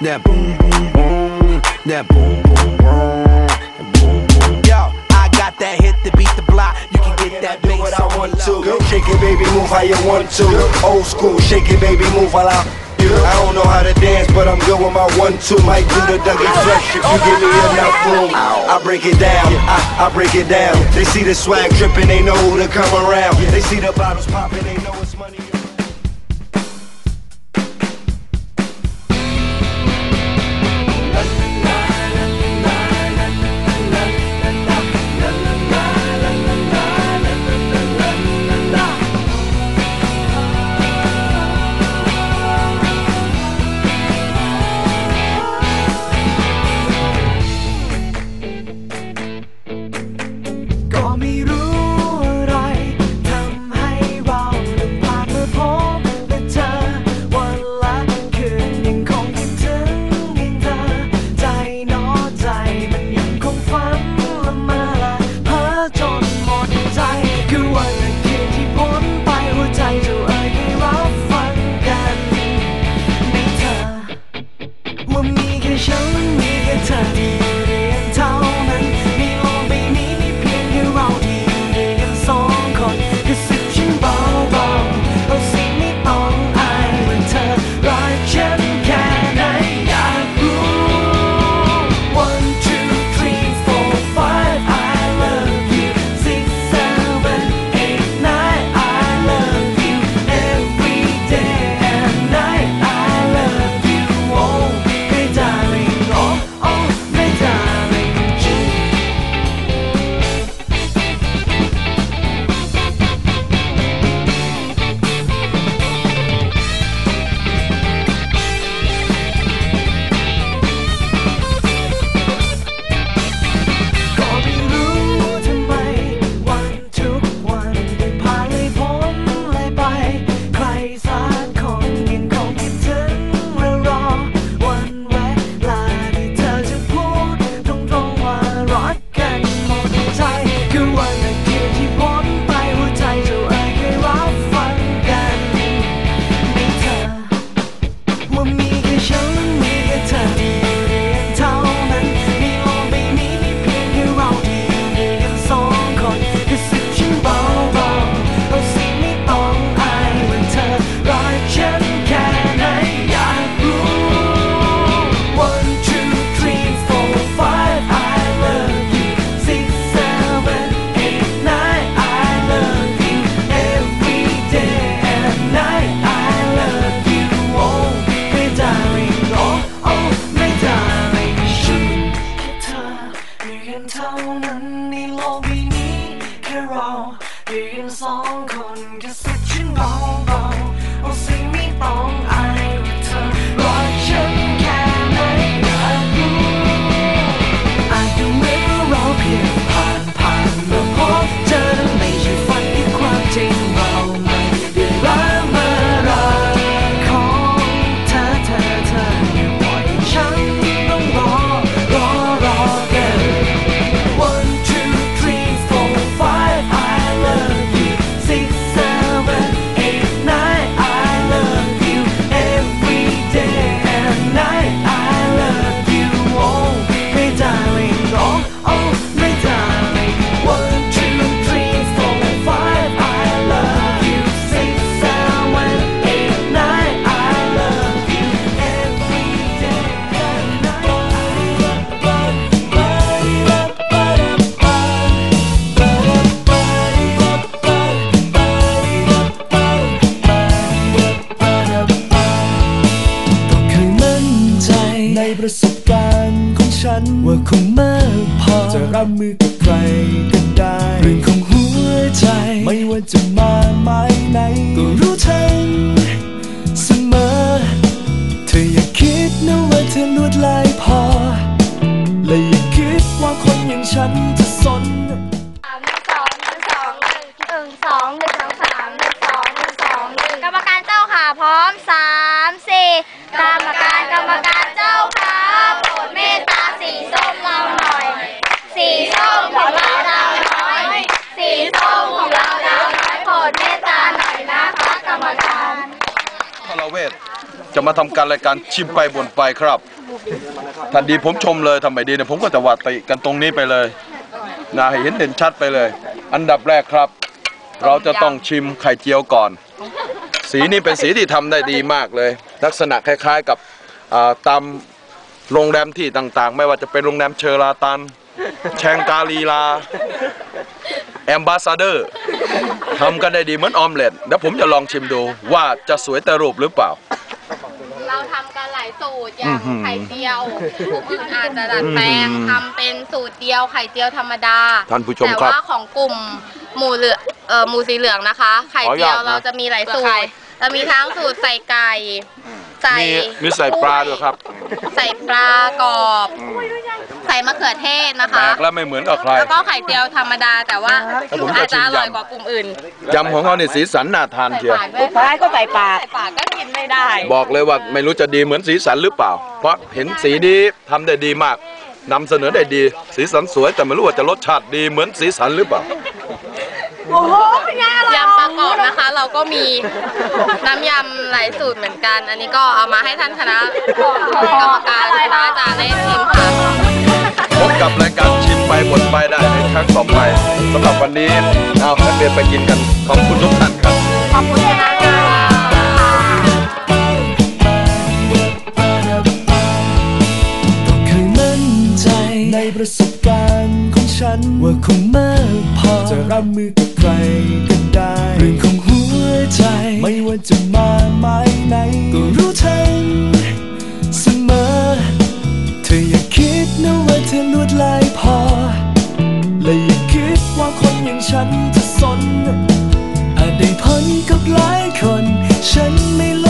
That boom boom boom, that boom boom boom, that boom boom. Yo, I got that hit to beat the block. You can get that bass what I on want low. to. Shake it, baby, move how you want to. Old school, shake it, baby, move while I. I don't know how to dance, but I'm good with my one two. Might do the Dougie Fresh if you give me enough room. I break it down, I, I break it down. They see the swag dripping, they know who to come around. They see the bottles popping, they know it's money. รับมือกับใครก็ได้เรื่องของหัวใจ ไม่ว่าจะมาไม้ไหน ก็รู้ทันเสมอ เธออย่าคิดนะว่าเธอลวดลายพอ และอย่าคิดว่าคนอย่างฉัน ดาวน้อยโปรดเมตตาหน่อยนะมาทรเวศจะมาทำการรายการชิมไปบ่นไปครับทันดีผมชมเลยทำไมดีเนี่ยผมก็จะวาติกันตรงนี้ไปเลยนะให้เห็นเด่นชัดไปเลย อันดับแรกครับ เราจะต้องชิมไข่เจียวก่อน สีนี้เป็นสีที่ทำได้ดีมากเลย ลักษณะคล้าย ๆกับตามโรงแรมที่ต่างๆ ไม่ว่าจะเป็นโรงแรมเชอราตันแชงกาลีลาแอมบาสเดอร์ทำกันได้ดีเหมือนออมเล็ตแล้วผมจะลองชิมดูว่าจะสวยแต่รูปหรือเปล่า สูตรอย่าอื้งอหือไข่เจียวผู้อื่นอาจจะดัดแปลงอืมทำเป็นสูตรเดียวไข่เจียวธรรมดาท่านผู้ชมแต่ครับว่าของกลุ่มหมูเหลืองเอ่อหมูสีเหลืองนะคะ ไข่เจียวขออนุญาตนะ เราจะมีหลายสูตรเรามีทั้งสูตรใส่ไก่ ใส่มีมีใส่ปลาด้วยครับใส่ปลากรอบใส่มะเขือเทศนะแปลคะ กและไม่เหมือนกับใคร แล้วก็ไข่เจียวธรรมดาแต่ว่าแล้วผมจะอาจจะอร่อยชิมยำ กว่ากลุ่มอื่นยำของเขาเนี่ยสีสันน่าทานใส่เชียว ปากด้วยท้ายก็ใส่ปาก ใส่ปากก็กินไม่ได้บอกเลยว่าไม่รู้จะดีเหมือนสีสันหรือเปล่า เพราะเห็นสีนี้ทำได้ดีมากนำเสนอได้ดี สีสันสวยแต่ไม่รู้ว่าจะรสชาติดีเหมือนสีสันหรือเปล่า ยำประกอบนะคะ เราก็มีน้ำยำหลายสูตรเหมือนกัน อันนี้ก็เอามาให้ท่านคณะกรรมการคณะอาจารย์ได้ชิมค่ะพบกับรายการชิมไปบนไปได้ในครั้งต่อไปสำหรับวันนี้เอานักเรียนไปกินกันขอบคุณทุกท่านครับขอบคุณคณะ รับมือกับใครก็ได้เรื่องของหัวใจ ไม่ว่าจะมาไม้ไหน ก็รู้ทันเสมอ เธออย่าคิดนะว่าเธอลวดลายพอ และอย่าคิดว่าคนอย่างฉันจะสนอาจได้พ้นกับหลายคน ฉันไม่หลงกล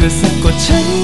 เธอสะกดฉัน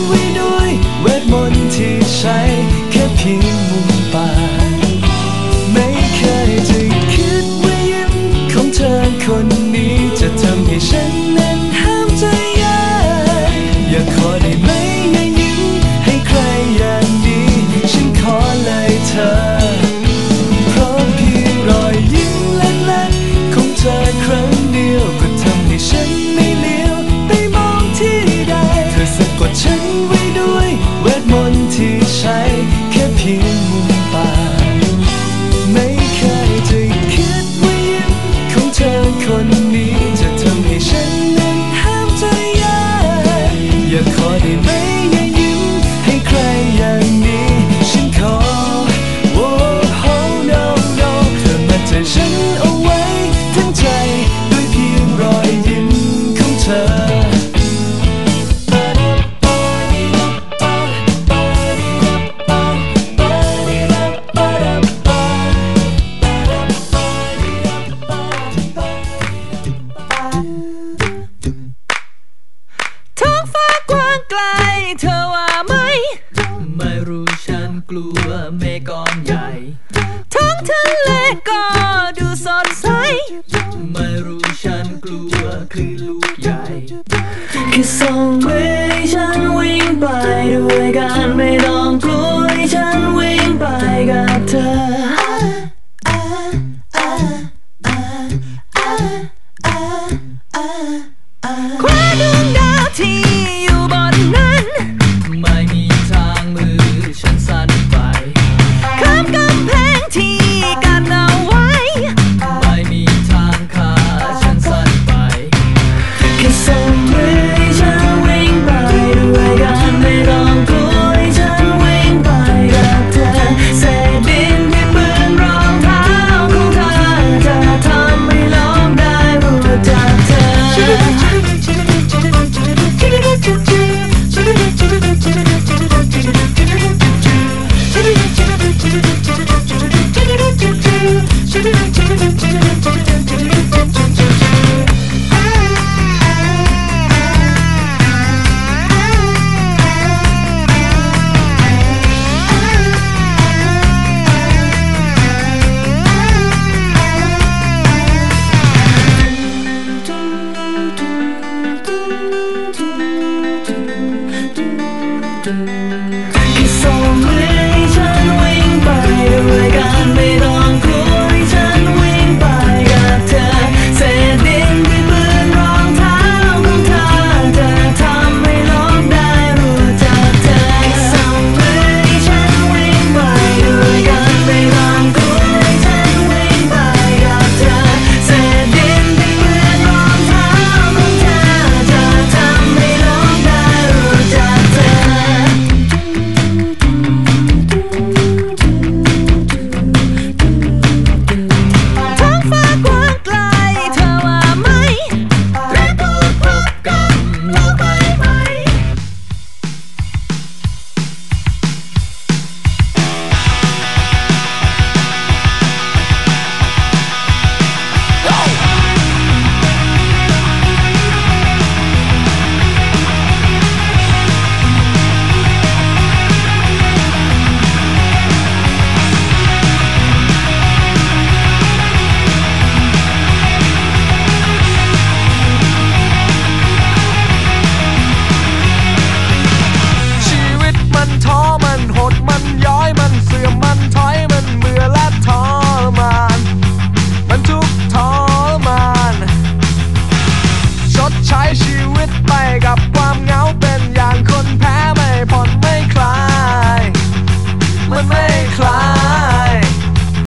do